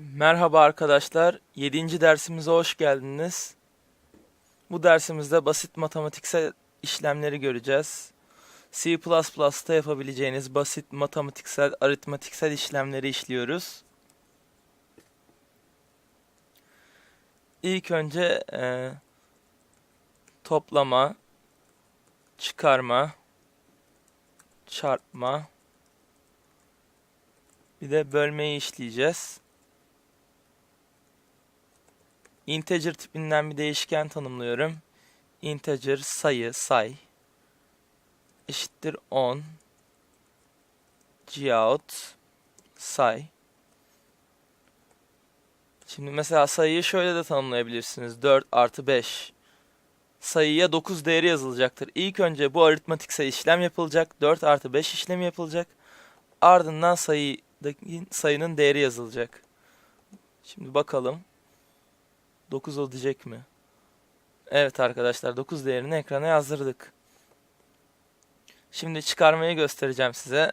Merhaba arkadaşlar, 7. dersimize hoş geldiniz. Bu dersimizde basit matematiksel işlemleri göreceğiz. C++'ta yapabileceğiniz basit matematiksel, aritmatiksel işlemleri işliyoruz. İlk önce e, toplama, çıkarma, çarpma, bir de bölmeyi işleyeceğiz. Integer tipinden bir değişken tanımlıyorum. Integer sayı, say eşittir 10 cout say. Şimdi mesela sayıyı şöyle de tanımlayabilirsiniz. 4 artı 5. Sayıya 9 değeri yazılacaktır. İlk önce bu aritmatiksel işlem yapılacak. 4 artı 5 işlemi yapılacak. Ardından sayıdaki sayının değeri yazılacak. Şimdi bakalım. 9 olacak mı? Evet arkadaşlar 9 değerini ekrana yazdırdık. Şimdi çıkarmayı göstereceğim size.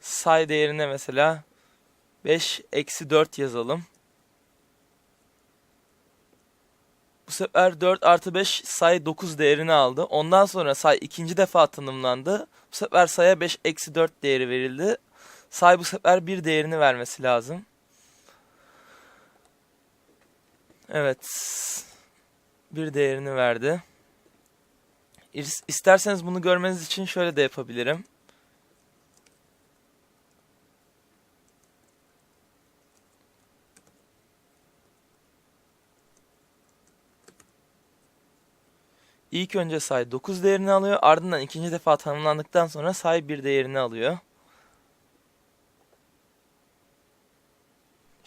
Say değerine mesela 5 eksi 4 yazalım. Bu sefer 4 artı 5 say 9 değerini aldı. Ondan sonra say ikinci defa tanımlandı. Bu sefer saya 5 eksi 4 değeri verildi. Say bu sefer bir değerini vermesi lazım. Evet. Bir değerini verdi. İs- İsterseniz bunu görmeniz için şöyle de yapabilirim. İlk önce say 9 değerini alıyor. Ardından ikinci defa tanımlandıktan sonra say 1 değerini alıyor.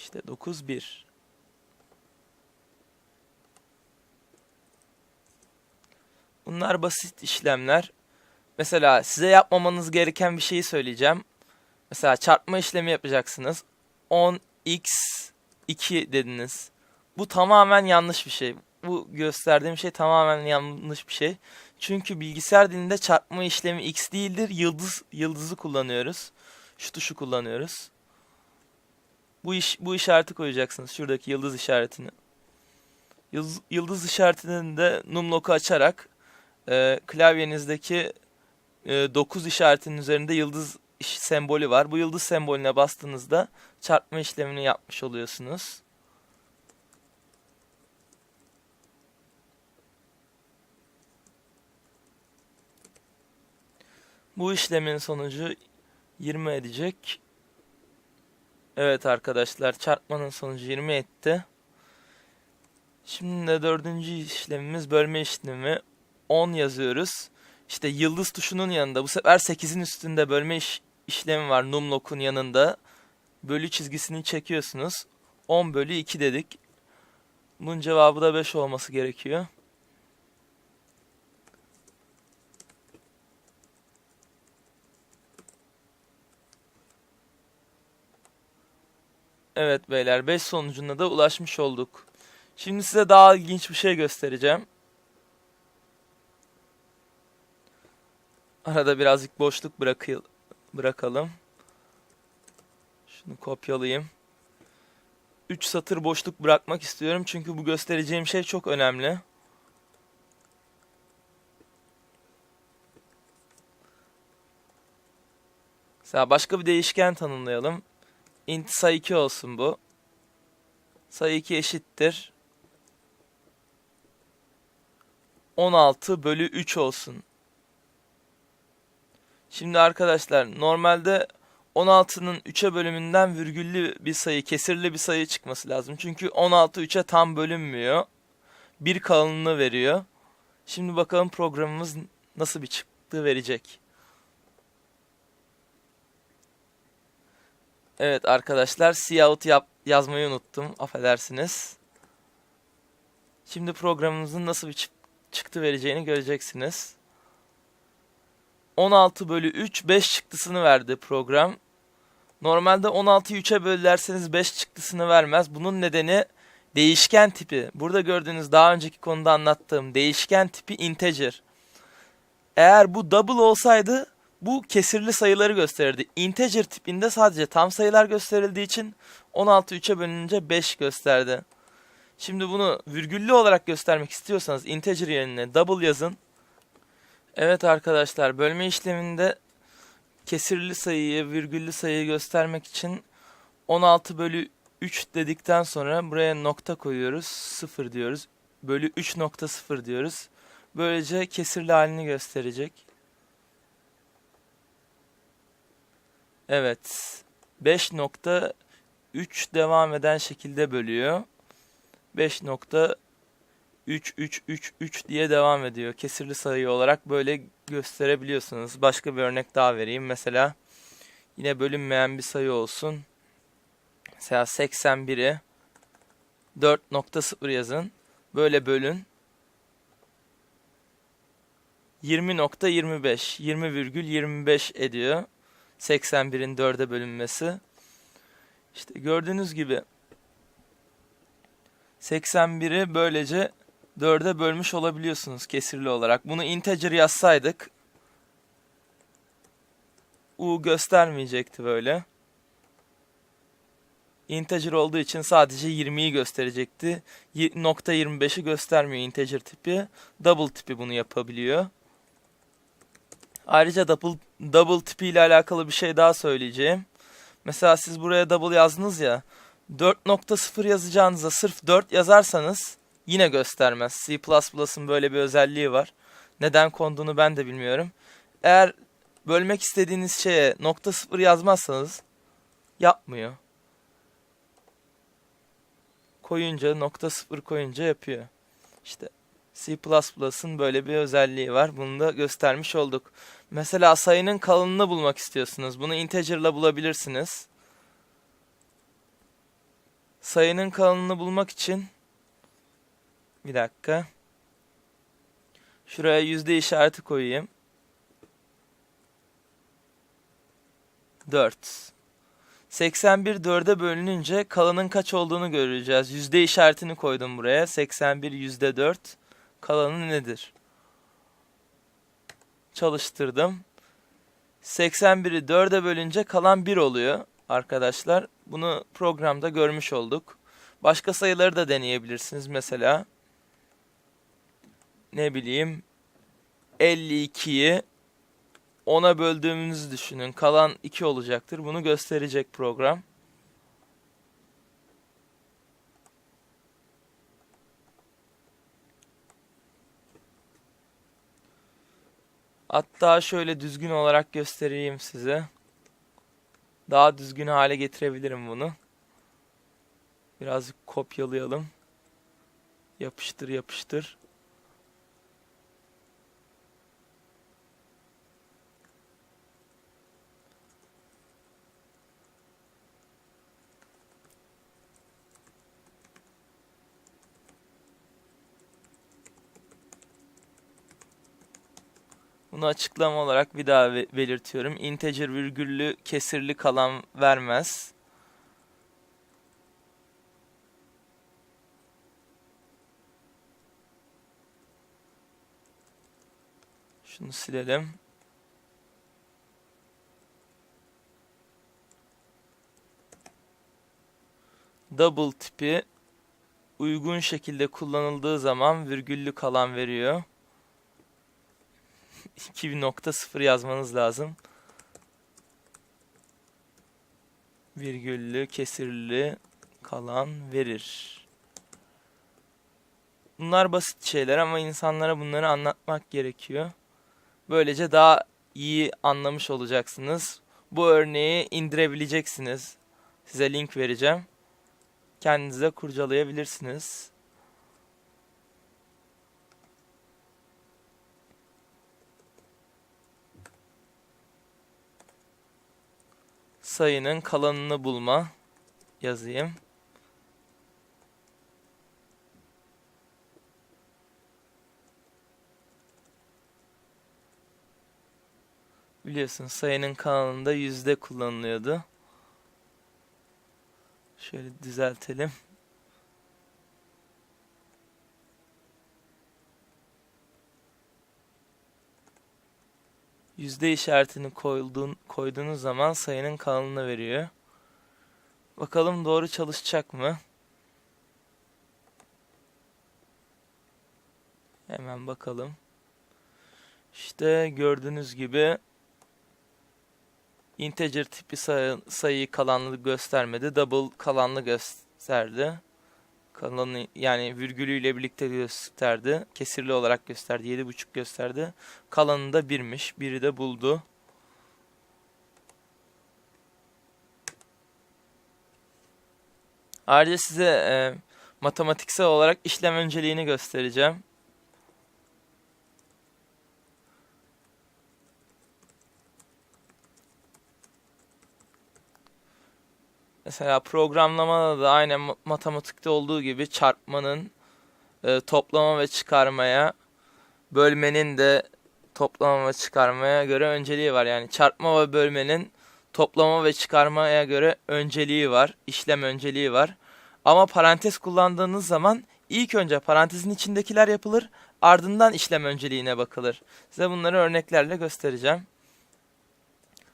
İşte 9 1. Bunlar basit işlemler. Mesela size yapmamanız gereken bir şeyi söyleyeceğim. Mesela çarpma işlemi yapacaksınız. 10x 2 dediniz. Bu tamamen yanlış bir şey. Bu gösterdiğim şey tamamen yanlış bir şey. Çünkü bilgisayar dilinde çarpma işlemi x değildir. Yıldız yıldızı kullanıyoruz. Şu tuşu kullanıyoruz. Bu iş bu işareti koyacaksınız. Şuradaki yıldız işaretini. Yıldız, yıldız işaretini de numlock'u açarak e, klavyenizdeki e, 9 işaretinin üzerinde yıldız iş- sembolü var. Bu yıldız sembolüne bastığınızda çarpma işlemini yapmış oluyorsunuz. Bu işlemin sonucu 20 edecek. Evet arkadaşlar çarpmanın sonucu 20 etti. Şimdi de dördüncü işlemimiz bölme işlemi. 10 yazıyoruz. İşte yıldız tuşunun yanında bu sefer 8'in üstünde bölme iş- işlemi var numlock'un yanında. Bölü çizgisini çekiyorsunuz. 10 bölü 2 dedik. Bunun cevabı da 5 olması gerekiyor. Evet beyler 5 sonucuna da ulaşmış olduk. Şimdi size daha ilginç bir şey göstereceğim. Arada birazcık boşluk bırakı bırakalım. Şunu kopyalayayım. 3 satır boşluk bırakmak istiyorum çünkü bu göstereceğim şey çok önemli. Mesela başka bir değişken tanımlayalım. İnt sayı 2 olsun bu. Sayı 2 eşittir. 16 bölü 3 olsun. Şimdi arkadaşlar normalde 16'nın 3'e bölümünden virgüllü bir sayı, kesirli bir sayı çıkması lazım. Çünkü 16 3'e tam bölünmüyor. Bir kalınlığı veriyor. Şimdi bakalım programımız nasıl bir çıktı verecek. Evet arkadaşlar cout yap yazmayı unuttum. Affedersiniz. Şimdi programımızın nasıl bir çık- çıktı vereceğini göreceksiniz. 16 bölü 3 5 çıktısını verdi program. Normalde 16'yı 3'e bölerseniz 5 çıktısını vermez. Bunun nedeni değişken tipi. Burada gördüğünüz daha önceki konuda anlattığım değişken tipi integer. Eğer bu double olsaydı bu kesirli sayıları gösterirdi. Integer tipinde sadece tam sayılar gösterildiği için 16 3'e bölününce 5 gösterdi. Şimdi bunu virgüllü olarak göstermek istiyorsanız integer yerine double yazın. Evet arkadaşlar bölme işleminde kesirli sayıyı virgüllü sayıyı göstermek için 16 bölü 3 dedikten sonra buraya nokta koyuyoruz. 0 diyoruz. Bölü 3 nokta 0 diyoruz. Böylece kesirli halini gösterecek. Evet. 5.3 devam eden şekilde bölüyor. 5.3333 diye devam ediyor. Kesirli sayı olarak böyle gösterebiliyorsunuz. Başka bir örnek daha vereyim. Mesela yine bölünmeyen bir sayı olsun. Mesela 81'i 4.0 yazın. Böyle bölün. 20.25 20,25 ediyor. 81'in 4'e bölünmesi. İşte gördüğünüz gibi 81'i böylece 4'e bölmüş olabiliyorsunuz kesirli olarak. Bunu integer yazsaydık u göstermeyecekti böyle. Integer olduğu için sadece 20'yi gösterecekti. Nokta 25'i göstermiyor integer tipi. Double tipi bunu yapabiliyor. Ayrıca double, double tipi ile alakalı bir şey daha söyleyeceğim. Mesela siz buraya double yazdınız ya. 4.0 yazacağınıza sırf 4 yazarsanız yine göstermez. C++'ın böyle bir özelliği var. Neden konduğunu ben de bilmiyorum. Eğer bölmek istediğiniz şeye nokta sıfır yazmazsanız yapmıyor. Koyunca nokta sıfır koyunca yapıyor. İşte C++'ın böyle bir özelliği var. Bunu da göstermiş olduk. Mesela sayının kalınlığını bulmak istiyorsunuz. Bunu integer'la bulabilirsiniz. Sayının kalınlığını bulmak için bir dakika. Şuraya yüzde işareti koyayım. 4. 81 4'e bölününce kalanın kaç olduğunu göreceğiz. Yüzde işaretini koydum buraya. 81 yüzde 4. Kalanı nedir? Çalıştırdım. 81'i 4'e bölünce kalan 1 oluyor arkadaşlar. Bunu programda görmüş olduk. Başka sayıları da deneyebilirsiniz. Mesela ne bileyim 52'yi 10'a böldüğümüzü düşünün. Kalan 2 olacaktır. Bunu gösterecek program. Hatta şöyle düzgün olarak göstereyim size. Daha düzgün hale getirebilirim bunu. Birazcık kopyalayalım. Yapıştır yapıştır. Bunu açıklama olarak bir daha belirtiyorum. Integer virgüllü kesirli kalan vermez. Şunu silelim. Double tipi uygun şekilde kullanıldığı zaman virgüllü kalan veriyor. 2.0 yazmanız lazım. Virgüllü, kesirli kalan verir. Bunlar basit şeyler ama insanlara bunları anlatmak gerekiyor. Böylece daha iyi anlamış olacaksınız. Bu örneği indirebileceksiniz. Size link vereceğim. Kendinize kurcalayabilirsiniz. Sayının kalanını bulma yazayım. Biliyorsun sayının kalanında yüzde kullanılıyordu. Şöyle düzeltelim. Yüzde işaretini koyduğun, koyduğunuz zaman sayının kalanını veriyor. Bakalım doğru çalışacak mı? Hemen bakalım. İşte gördüğünüz gibi integer tipi sayı, sayıyı kalanlı göstermedi. Double kalanlı gösterdi. Kalanı yani virgülüyle birlikte gösterdi. Kesirli olarak gösterdi. 7.5 gösterdi. Kalanı da 1'miş. 1'i de buldu. Ayrıca size e, matematiksel olarak işlem önceliğini göstereceğim. Mesela programlamada da aynen ma- matematikte olduğu gibi çarpmanın e, toplama ve çıkarmaya, bölmenin de toplama ve çıkarmaya göre önceliği var. Yani çarpma ve bölmenin toplama ve çıkarmaya göre önceliği var, işlem önceliği var. Ama parantez kullandığınız zaman ilk önce parantezin içindekiler yapılır, ardından işlem önceliğine bakılır. Size bunları örneklerle göstereceğim.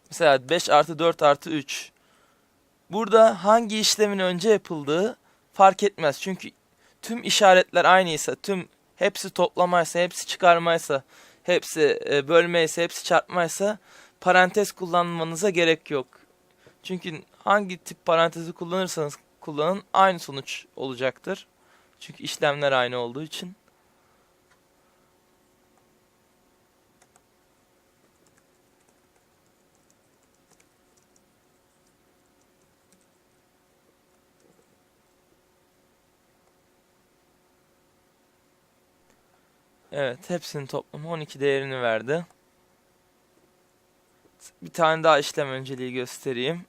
Mesela 5 artı 4 artı 3. Burada hangi işlemin önce yapıldığı fark etmez. Çünkü tüm işaretler aynıysa, tüm hepsi toplamaysa, hepsi çıkarmaysa, hepsi e, bölmeyse, hepsi çarpmaysa parantez kullanmanıza gerek yok. Çünkü hangi tip parantezi kullanırsanız kullanın aynı sonuç olacaktır. Çünkü işlemler aynı olduğu için. Evet, hepsinin toplamı 12 değerini verdi. Bir tane daha işlem önceliği göstereyim.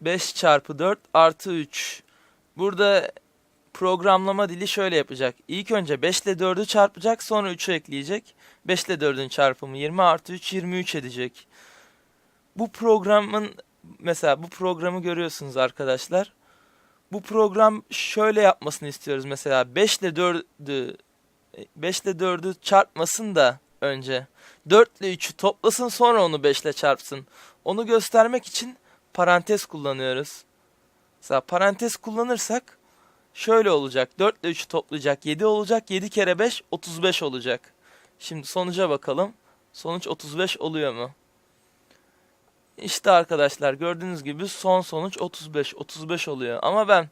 Beş çarpı 4 artı 3. Burada programlama dili şöyle yapacak. İlk önce 5 ile 4'ü çarpacak sonra 3'ü ekleyecek. 5 ile 4'ün çarpımı 20 artı 3 23 edecek. Bu programın mesela bu programı görüyorsunuz arkadaşlar bu program şöyle yapmasını istiyoruz mesela 5 ile 4'ü 5 ile 4'ü çarpmasın da önce 4 ile 3'ü toplasın sonra onu 5 ile çarpsın. Onu göstermek için parantez kullanıyoruz. Mesela parantez kullanırsak şöyle olacak. 4 ile 3'ü toplayacak 7 olacak. 7 kere 5 35 olacak. Şimdi sonuca bakalım. Sonuç 35 oluyor mu? İşte arkadaşlar gördüğünüz gibi son sonuç 35. 35 oluyor. Ama ben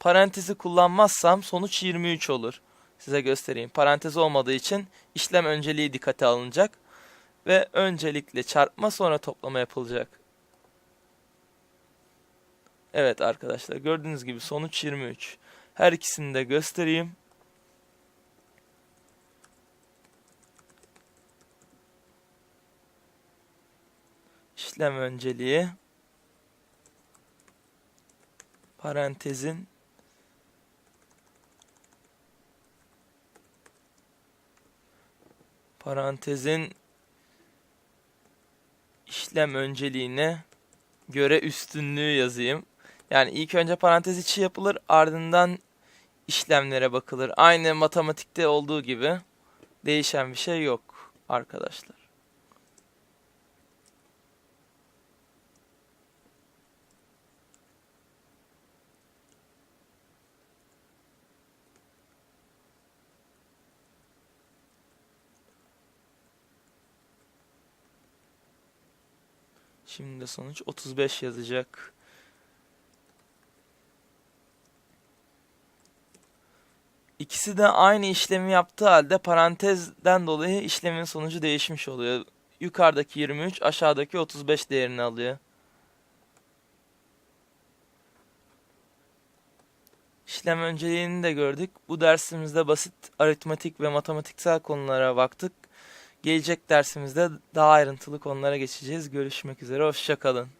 parantezi kullanmazsam sonuç 23 olur. Size göstereyim. Parantez olmadığı için işlem önceliği dikkate alınacak. Ve öncelikle çarpma sonra toplama yapılacak. Evet arkadaşlar gördüğünüz gibi sonuç 23. Her ikisini de göstereyim. İşlem önceliği parantezin parantezin işlem önceliğine göre üstünlüğü yazayım. Yani ilk önce parantez içi yapılır ardından işlemlere bakılır. Aynı matematikte olduğu gibi değişen bir şey yok arkadaşlar. Şimdi sonuç 35 yazacak. İkisi de aynı işlemi yaptığı halde parantezden dolayı işlemin sonucu değişmiş oluyor. Yukarıdaki 23, aşağıdaki 35 değerini alıyor. İşlem önceliğini de gördük. Bu dersimizde basit aritmatik ve matematiksel konulara baktık. Gelecek dersimizde daha ayrıntılı konulara geçeceğiz. Görüşmek üzere, hoşçakalın.